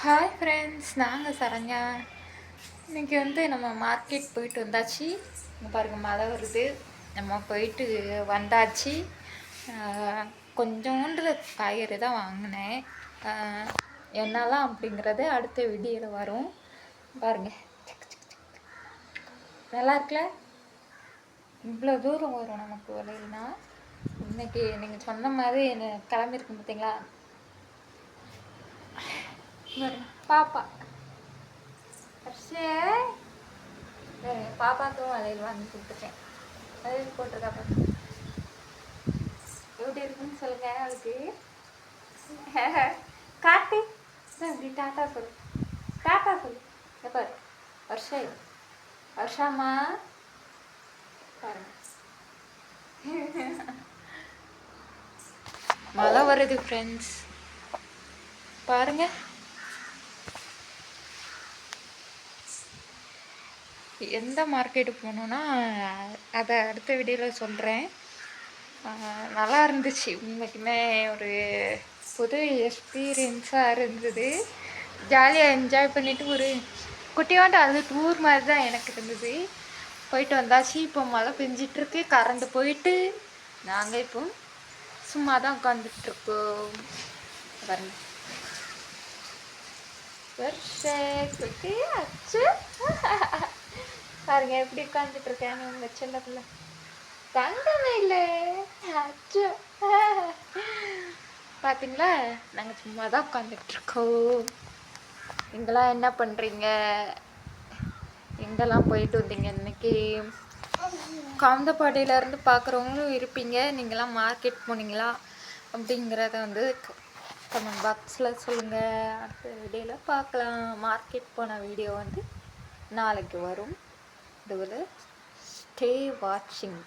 Hi friends நாங்கள் சரண்யா. இன்னைக்கு வந்து நம்ம மார்க்கெட் போயிட்டு வந்தாச்சு. இங்கே பாருங்கள் மழை வருது. நம்ம போயிட்டு வந்தாச்சு. கொஞ்சோண்டு காய்கறி தான் வாங்கினேன். ஆஹ் என்னெல்லாம் அப்படிங்கிறது அடுத்த வீடியோவில் வரும். பாருங்கள் நல்லா இருக்குல்ல? இவ்வளோ தூரம் வரும் நமக்கு வலையினா இன்னைக்கு நீங்கள் சொன்ன மாதிரி என்ன கிளம்பிருக்கு பார்த்தீங்களா பாப்பா ஹர்ஷே பாப்பாக்கும் வளையல் வாங்கி கொடுத்துட்டேன் வளையல் போட்டிருக்கா பாப்பா எப்படி இருக்குன்னு சொல்லுங்க அவளுக்கு காட்டு இப்படி டாட்டா சொல்லு டாட்டா சொல்லு எப்போ வருஷா வருஷாமா பாருங்க மழை வருது ஃப்ரெண்ட்ஸ் பாருங்கள் எந்த மார்க்கெட்டு போகணுன்னா அதை அடுத்த வீடியோவில் சொல்கிறேன் நல்லா இருந்துச்சு. உண்மைக்குமே ஒரு புது எக்ஸ்பீரியன்ஸாக இருந்தது. ஜாலியாக என்ஜாய் பண்ணிவிட்டு ஒரு குட்டியாண்டு அது டூர் மாதிரி தான் எனக்கு இருந்தது. போயிட்டு வந்தாச்சு. இப்போ மழை பெஞ்சிட்ருக்கு. கரண்ட் போயிட்டு நாங்கள் இப்போ சும்மா தான் உட்காந்துட்ருக்கோம் வரணும் வருஷ குட்டி அச்சு பாருங்க எப்படி உட்காந்துட்டு இருக்கேன். உங்க சின்ன பிள்ளை தங்கமே இல்லை. அச்சு. பாத்தீங்களா? நாங்க சும்மா தான் உட்காந்துட்டு இருக்கோம். நீங்களாம் என்ன பண்றீங்க? எங்கெல்லாம் போயிட்டு வந்தீங்க இன்னைக்கு? கவுந்தப்பாடியில இருந்து பார்க்குறவங்களும் இருப்பீங்க. நீங்களாம் மார்க்கெட் போனீங்களா? அப்படிங்கிறத வந்து கமெண்ட் பாக்ஸில் சொல்லுங்கள் அடுத்த வீடியோவில் பார்க்கலாம். மார்க்கெட் போன வீடியோ வந்து நாளைக்கு வரும். இதுவில் ஸ்டே வாட்சிங்